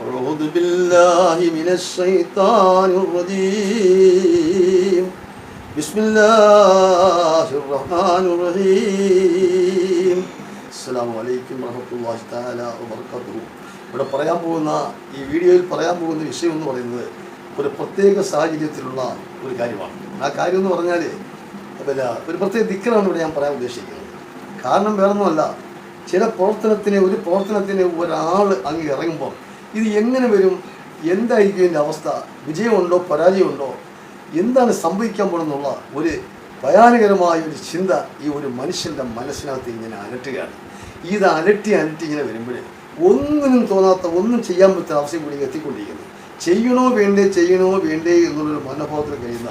أعوذ بالله من الشيطان الرجيم بسم الله الرحمن الرحيم السلام عليكم ورحمة الله تعالى وبركاته ഇവിടെ പറയാൻ പോകുന്ന ഈ വീഡിയോയിൽ പറയാൻ പോകുന്ന വിഷയം എന്ന് പറയുന്നത് ഒരു പ്രത്യേക സാഹചര്യത്തിലുള്ള ഒരു കാര്യമാണ് ആ കാര്യം എന്ന് പറഞ്ഞാൽ പിന്നെ ഒരു പ്രത്യേക ദിക്കറാണ് ഇവിടെ ഞാൻ പറയാൻ ഉദ്ദേശിക്കുന്നത് കാരണം വേറൊന്നുമല്ല ചില പ്രവർത്തനത്തിന് ഒരു പ്രവർത്തനത്തിന് ഒരാൾ അങ്ങ് ഇറങ്ങുമ്പോൾ ഇത് എങ്ങനെ വരും? എന്തായിരിക്കും ഇതിന്റെ അവസ്ഥ? വിജയമുണ്ടോ? പരാജയമുണ്ടോ? എന്താണ് സംഭവിക്കാൻ പോകുന്നുള്ള ഒരു ഭയാനകരമായ ഒരു ചിന്ത ഈ ഒരു മനുഷ്യന്റെ മനസ്സിനകത്ത് ഇങ്ങനെ അലട്ടുകയാണ്. ഇത് അലട്ടി അലട്ടി ഇങ്ങനെ വരുമ്പോൾ ഒന്നിനും തോന്നാത്ത ഒന്നും ചെയ്യാൻ പറ്റുന്ന അവസ്ഥയും കൂടി എത്തിക്കൊണ്ടിരിക്കുന്നു. ചെയ്യണോ വേണ്ടേ ചെയ്യണോ വേണ്ടേ എന്നുള്ളൊരു മനോഭാവത്തിൽ കഴിയുന്ന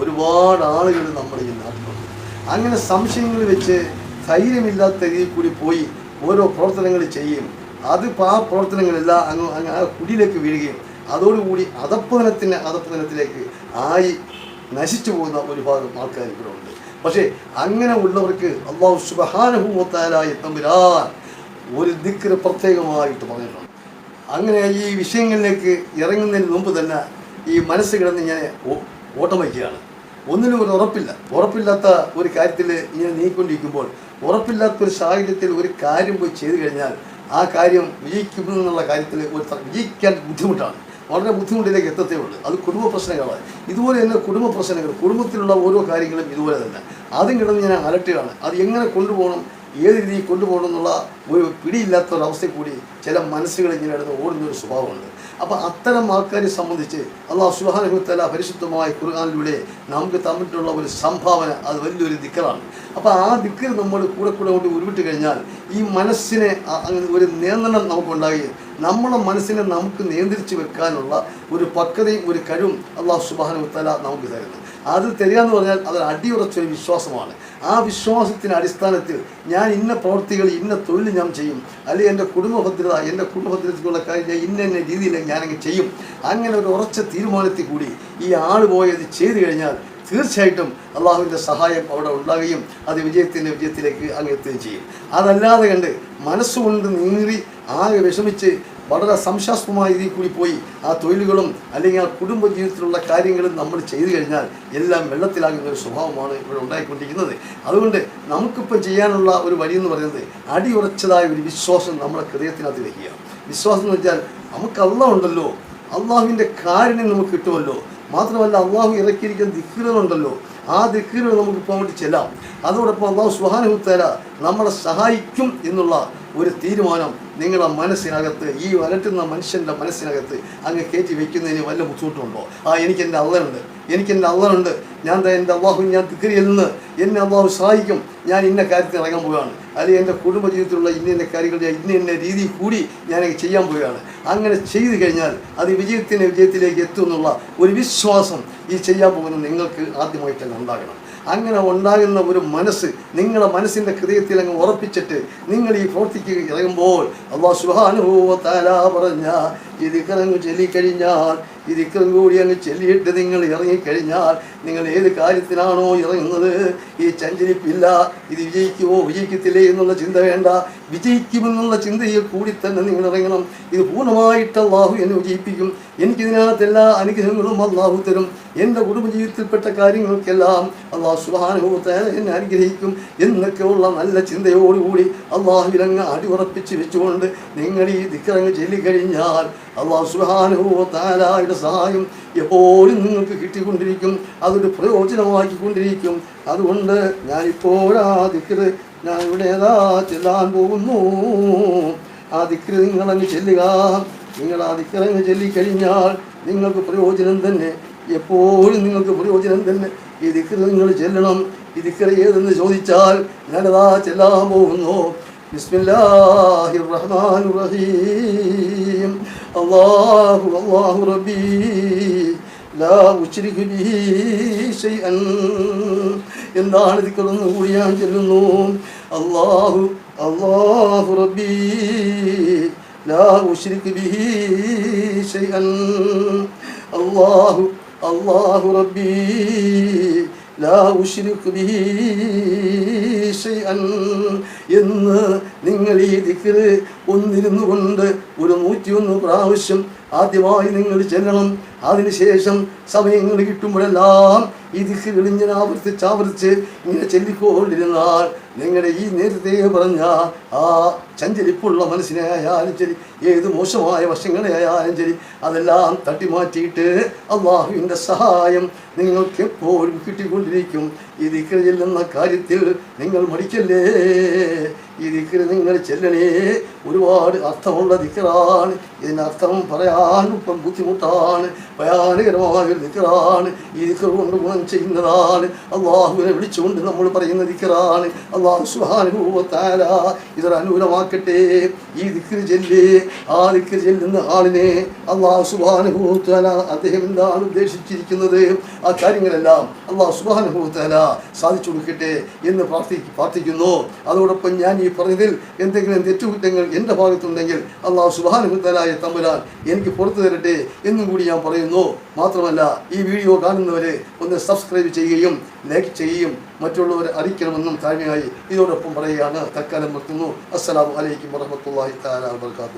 ഒരുപാട് ആളുകൾ നമ്മുടെ ഈ നാട്ടിലുണ്ട്. അങ്ങനെ സംശയങ്ങൾ വെച്ച് ധൈര്യമില്ലാത്ത രീതിയിൽ കൂടി പോയി ഓരോ പ്രവർത്തനങ്ങൾ ചെയ്യും. അത് ആ പ്രവർത്തനങ്ങളെല്ലാം അങ്ങ് അങ്ങ് ആ കുടിയിലേക്ക് വീഴുകയും അതോടുകൂടി അധപ്പതനത്തിന് അധപ്പതനത്തിലേക്ക് ആയി നശിച്ചു പോകുന്ന ഒരു ഭാഗം ആൾക്കാർ ഇവിടെ ഉണ്ട്. പക്ഷേ അങ്ങനെ ഉള്ളവർക്ക് അള്ളാഹു സുബഹാനുഭൂത്താലായി തമ്പുരാൻ ഒരു ദിക്കറ് പ്രത്യേകമായിട്ട് പറഞ്ഞിട്ടുണ്ട്. അങ്ങനെ ഈ വിഷയങ്ങളിലേക്ക് ഇറങ്ങുന്നതിന് മുമ്പ് തന്നെ ഈ മനസ്സ് കിടന്ന് ഞാൻ ഓട്ടം വയ്ക്കുകയാണ് ഒന്നിനും ഒരു ഉറപ്പില്ല. ഉറപ്പില്ലാത്ത ഒരു കാര്യത്തിൽ ഇങ്ങനെ നീങ്ങിക്കൊണ്ടിരിക്കുമ്പോൾ ഉറപ്പില്ലാത്ത ഒരു സാഹചര്യത്തിൽ ഒരു കാര്യം പോയി ചെയ്തു കഴിഞ്ഞാൽ ആ കാര്യം വിജയിക്കുമെന്നുള്ള കാര്യത്തിൽ ഒരു വിജയിക്കാൻ ബുദ്ധിമുട്ടാണ്. വളരെ ബുദ്ധിമുട്ടിലേക്ക് എത്തത്തേ ഉള്ളൂ അത് കുടുംബ പ്രശ്നങ്ങളാണ്. ഇതുപോലെ തന്നെ കുടുംബ പ്രശ്നങ്ങൾ കുടുംബത്തിലുള്ള ഓരോ കാര്യങ്ങളും ഇതുപോലെ തന്നെ. ആദ്യം കിടന്ന് ഞാൻ അലട്ടുകയാണ്. അത് എങ്ങനെ കൊണ്ടുപോകണം ഏത് രീതിയിൽ കൊണ്ടുപോകണം എന്നുള്ള ഒരു പിടിയില്ലാത്ത ഒരവസ്ഥ കൂടി ചില മനസ്സുകൾ ഇങ്ങനെ അടുത്ത് ഓടുന്ന ഒരു സ്വഭാവമുണ്ട്. അപ്പോൾ അത്തരം ആൾക്കാരെ സംബന്ധിച്ച് അള്ളാഹു സുഹാനഹുത്തല പരിശുദ്ധമായ ഖുർആാനിലൂടെ നമുക്ക് തമ്മിലുള്ള ഒരു സംഭാവന അത് വലിയൊരു ദിക്കറാണ്. അപ്പോൾ ആ ദിക്കർ നമ്മൾ കൂടെ കൂടെ കൊണ്ട് ഉരുവിട്ട് കഴിഞ്ഞാൽ ഈ മനസ്സിനെ ഒരു നിയന്ത്രണം നമുക്കുണ്ടാകുകയും നമ്മുടെ മനസ്സിനെ നമുക്ക് നിയന്ത്രിച്ച് വെക്കാനുള്ള ഒരു പക്വതയും ഒരു കഴിവും അള്ളാഹു സുബാനഹുത്തല നമുക്ക് തരുന്നു. അത് തരിക എന്ന് പറഞ്ഞാൽ അത് അടിയുറച്ചൊരു വിശ്വാസമാണ്. ആ വിശ്വാസത്തിന്റെ അടിസ്ഥാനത്തിൽ ഞാൻ ഇന്ന പ്രവൃത്തികൾ ഇന്ന തൊഴിൽ ഞാൻ ചെയ്യും. അല്ലെങ്കിൽ എന്റെ കുടുംബഭദ്രത എന്റെ കുടുംബഭദ്രതയ്ക്കുള്ള കാര്യം ഇന്ന ഇന്ന രീതിയിൽ ഞാനങ്ങ് ചെയ്യും. അങ്ങനെ ഒരു ഉറച്ച തീരുമാനത്തിൽ കൂടി ഈ ആൾ പോയത് ചെയ്തു കഴിഞ്ഞാൽ തീർച്ചയായിട്ടും അള്ളാഹുവിന്റെ സഹായം അവിടെ ഉണ്ടാകുകയും അത് വിജയത്തിന്റെ വിജയത്തിലേക്ക് അങ്ങ് എത്തുകയും ചെയ്യും. അതല്ലാതെ കണ്ട് മനസ്സുകൊണ്ട് നീറി ആകെ വിഷമിച്ച് വളരെ സംശാസ്പമായ രീതിയിൽ കൂടി പോയി. ആ തൊഴിലുകളും അല്ലെങ്കിൽ ആ കുടുംബ ജീവിതത്തിലുള്ള കാര്യങ്ങളും നമ്മൾ ചെയ്തു കഴിഞ്ഞാൽ എല്ലാം വെള്ളത്തിലാകുന്ന ഒരു സ്വഭാവമാണ് ഇവിടെ ഉണ്ടായിക്കൊണ്ടിരിക്കുന്നത്. അതുകൊണ്ട് നമുക്കിപ്പോൾ ചെയ്യാനുള്ള ഒരു വഴിയെന്ന് പറയുന്നത് അടിയുറച്ചതായ ഒരു വിശ്വാസം നമ്മുടെ ഹൃദയത്തിനകത്ത് വയ്ക്കുക. വിശ്വാസം എന്ന് വെച്ചാൽ നമുക്ക് അള്ളാഹുണ്ടല്ലോ അള്ളാഹുവിന്റെ കാരുണ്യം നമുക്ക് കിട്ടുമല്ലോ. മാത്രമല്ല അള്ളാഹു ഇറക്കിയിരിക്കുന്ന ദിക്കുകളുണ്ടല്ലോ ആ ദിക്കുകൾ നമുക്ക് അങ്ങോട്ട് ചെല്ലാം. അതോടൊപ്പം അള്ളാഹു സുഹാനുത്തല നമ്മളെ സഹായിക്കും എന്നുള്ള ഒരു തീരുമാനം നിങ്ങളുടെ മനസ്സിനകത്ത് ഈ വരട്ടുന്ന മനുഷ്യന്റെ മനസ്സിനകത്ത് അങ്ങ് കയറ്റി വെക്കുന്നതിന് വല്ല ബുദ്ധിമുട്ടുണ്ടോ? ആ എനിക്ക് എന്റെ അള്ളനുണ്ട് എനിക്ക് എന്റെ അള്ളനുണ്ട് ഞാൻ എന്റെ അള്ളാഹു ഞാൻ തിക്കറിയിൽ നിന്ന് എന്നെ അള്ളാഹു സഹായിക്കും. ഞാൻ ഇന്ന കാര്യത്തിൽ ഇറങ്ങാൻ പോവുകയാണ്. അല്ലെങ്കിൽ എന്റെ കുടുംബ ജീവിതത്തിലുള്ള ഇന്ന ഇന്ന കാര്യങ്ങൾ ഇന്ന ഇന്ന രീതി കൂടി ഞാൻ ചെയ്യാൻ പോവുകയാണ്. അങ്ങനെ ചെയ്തു കഴിഞ്ഞാൽ അത് വിജയത്തിന്റെ വിജയത്തിലേക്ക് എത്തുമെന്നുള്ള ഒരു വിശ്വാസം ഈ ചെയ്യാൻ പോകുന്ന നിങ്ങൾക്ക് ആദ്യമായിട്ട് തന്നെ ഉണ്ടാകണം. അങ്ങനെ ഉണ്ടാകുന്ന ഒരു മനസ്സ് നിങ്ങളുടെ മനസ്സിന്റെ ഹൃദയത്തിൽ അങ്ങ് ഉറപ്പിച്ചിട്ട് നിങ്ങൾ ഈ പ്രവർത്തിക്ക് ഇറങ്ങുമ്പോൾ അള്ളാഹു സുഹാനുഭവത്താല പറഞ്ഞ ഈ ദിക്കറങ്ങ് ചൊല്ലിക്കഴിഞ്ഞാൽ ഈ ദിക്കറും കൂടി അങ്ങ് ചൊല്ലിയിട്ട് നിങ്ങൾ ഇറങ്ങിക്കഴിഞ്ഞാൽ നിങ്ങൾ ഏത് കാര്യത്തിനാണോ ഇറങ്ങുന്നത്? ഈ ചഞ്ചരിപ്പില്ല ഇത് വിജയിക്കുമോ? വിജയിക്കത്തില്ലേ എന്നുള്ള ചിന്ത വേണ്ട. വിജയിക്കുമെന്നുള്ള ചിന്തയിൽ കൂടി തന്നെ നിങ്ങൾ ഇറങ്ങണം. ഇത് പൂർണമായിട്ട് അള്ളാഹു എന്നെ വിജയിപ്പിക്കും. എനിക്കിതിനകത്ത് എല്ലാ അനുഗ്രഹങ്ങളും അള്ളാഹു തരും. എന്റെ കുടുംബജീവിതത്തിൽപ്പെട്ട കാര്യങ്ങൾക്കെല്ലാം അള്ളാഹു സുഹാനുഭവത്തെ എന്നെ അനുഗ്രഹിക്കും എന്നൊക്കെയുള്ള നല്ല ചിന്തയോടുകൂടി അള്ളാഹുവിലങ്ങ് അടിയുറപ്പിച്ച് വെച്ചുകൊണ്ട് നിങ്ങൾ ഈ ദിക്കറങ്ങ് ചൊല്ലിക്കഴിഞ്ഞാൽ അള്ളാഹു സുബാനുഭവത്താലായുടെ സഹായം എപ്പോഴും നിങ്ങൾക്ക് കിട്ടിക്കൊണ്ടിരിക്കും. അതൊരു പ്രയോജനമാക്കിക്കൊണ്ടിരിക്കും. അതുകൊണ്ട് ഞാനിപ്പോഴാ ദിക്കറ് ഞാൻ ഇവിടെ ഏതാ ചെല്ലാൻ പോകുന്നു. ആ ദിക്കറ് നിങ്ങളങ്ങ് ചെല്ലുക. നിങ്ങൾ ആ ദിക്കറങ്ങ് ചൊല്ലിക്കഴിഞ്ഞാൽ നിങ്ങൾക്ക് പ്രയോജനം തന്നെ. എപ്പോഴും നിങ്ങൾക്ക് പ്രയോജനം തന്നെ. ഈ ദിക്കറ് നിങ്ങൾ ചെല്ലണം. ഈ ദിക്കറ് ഏതെന്ന് ചോദിച്ചാൽ ഞാനതാ ചെല്ലാൻ പോകുന്നു. ബിസ്മില്ലാഹിർ റഹ്മാനിർ റഹീം. അല്ലാഹു അല്ലാഹു റബ്ബി ലാ ഷൈഅൻ. എന്താണ് ദിക്കറൊന്ന് കൂടി ചെല്ലുന്നു? അള്ളാഹു അള്ളാഹു റബ്ബി ലാ ഉശ്രികു ബിഹി ഷൈഅൻ അല്ലാഹു അല്ലാഹു റബ്ബി لا أشرك به شيئا എന്ന് നിങ്ങൾ ഈ ദിക്കറ് ഒന്നിരുന്നു കൊണ്ട് ഒരു നൂറ്റിയൊന്ന് പ്രാവശ്യം ആദ്യമായി നിങ്ങൾ ചെല്ലണം. അതിനുശേഷം സമയങ്ങൾ കിട്ടുമ്പോഴെല്ലാം ഈ ദിക്കുകൾ ആവർത്തിച്ച് ആവർത്തിച്ച് ഇങ്ങനെ ചെല്ലിക്കൊണ്ടിരുന്നാൽ നിങ്ങളുടെ ഈ നേരത്തെ പറഞ്ഞ ആ ചഞ്ചലിപ്പുള്ള മനസ്സിനെ ആയാലും ശരി ഏത് മോശമായ വശങ്ങളെ ആയാലും ശരി അതെല്ലാം തട്ടിമാറ്റിയിട്ട് അള്ളാഹുവിന്റെ സഹായം നിങ്ങൾക്ക് എപ്പോഴും കിട്ടിക്കൊണ്ടിരിക്കും. ഈ ദിക്കറ് ചെല്ലുന്ന കാര്യത്തിൽ നിങ്ങൾ മടിക്കല്ലേ? ഈ ദിക്കറ് നിങ്ങൾ ചെല്ലണേ. ഒരുപാട് അർത്ഥമുള്ള ദിക്കറാണ്. ഇതിനർത്ഥം പറയാൻ ഇപ്പം ബുദ്ധിമുട്ടാണ്. ഭയാനകരമായ ഒരു ദിക്കറാണ്. ഈ ദിക്കർ കൊണ്ട് ഗുണം ചെയ്യുന്നതാണ്. അള്ളാഹുവിനെ വിളിച്ചുകൊണ്ട് നമ്മൾ പറയുന്ന ദിക്കറാണ്. അള്ളാഹു സുഹാനുഭവത്താല ഇതൊരു അനുകൂലമാക്കട്ടെ. ഈ ദിക്കർ ചെല്ല് ആ ദിക്കർ ചെല്ലുന്ന ആളിനെ അള്ളാഹു സുഹാനുഭവത്താല അദ്ദേഹം എന്താണ് ഉദ്ദേശിച്ചിരിക്കുന്നത്? ആ കാര്യങ്ങളെല്ലാം അള്ളാഹു സുബാനുഭവത്താല സാധിച്ചു കൊടുക്കട്ടെ എന്ന് പ്രാർത്ഥി പ്രാർത്ഥിക്കുന്നു. അതോടൊപ്പം ഞാൻ ഈ പറഞ്ഞതിൽ എന്തെങ്കിലും തെറ്റുകുറ്റങ്ങൾ എന്റെ ഭാഗത്തുണ്ടെങ്കിൽ അള്ളാഹു സുബാനുഭവത്താലായ തമ്പുരാൻ എനിക്ക് പുറത്തു തരട്ടെ എന്നും കൂടി ഞാൻ പറയുന്നു. മാത്രമല്ല ഈ വീഡിയോ കാണുന്നവരെ ഒന്ന് സബ്സ്ക്രൈബ് ചെയ്യുകയും ലൈക്ക് ചെയ്യുകയും മറ്റുള്ളവരെ അറിയിക്കണമെന്നും താഴ്മയായി ഇതോടൊപ്പം പറയുകയാണ്. തൽക്കാലം നിർത്തുന്നു. അസ്സലാമു അലൈക്കും വറഹമത്തല്ലാഹി താലാ വർക്കാത്തു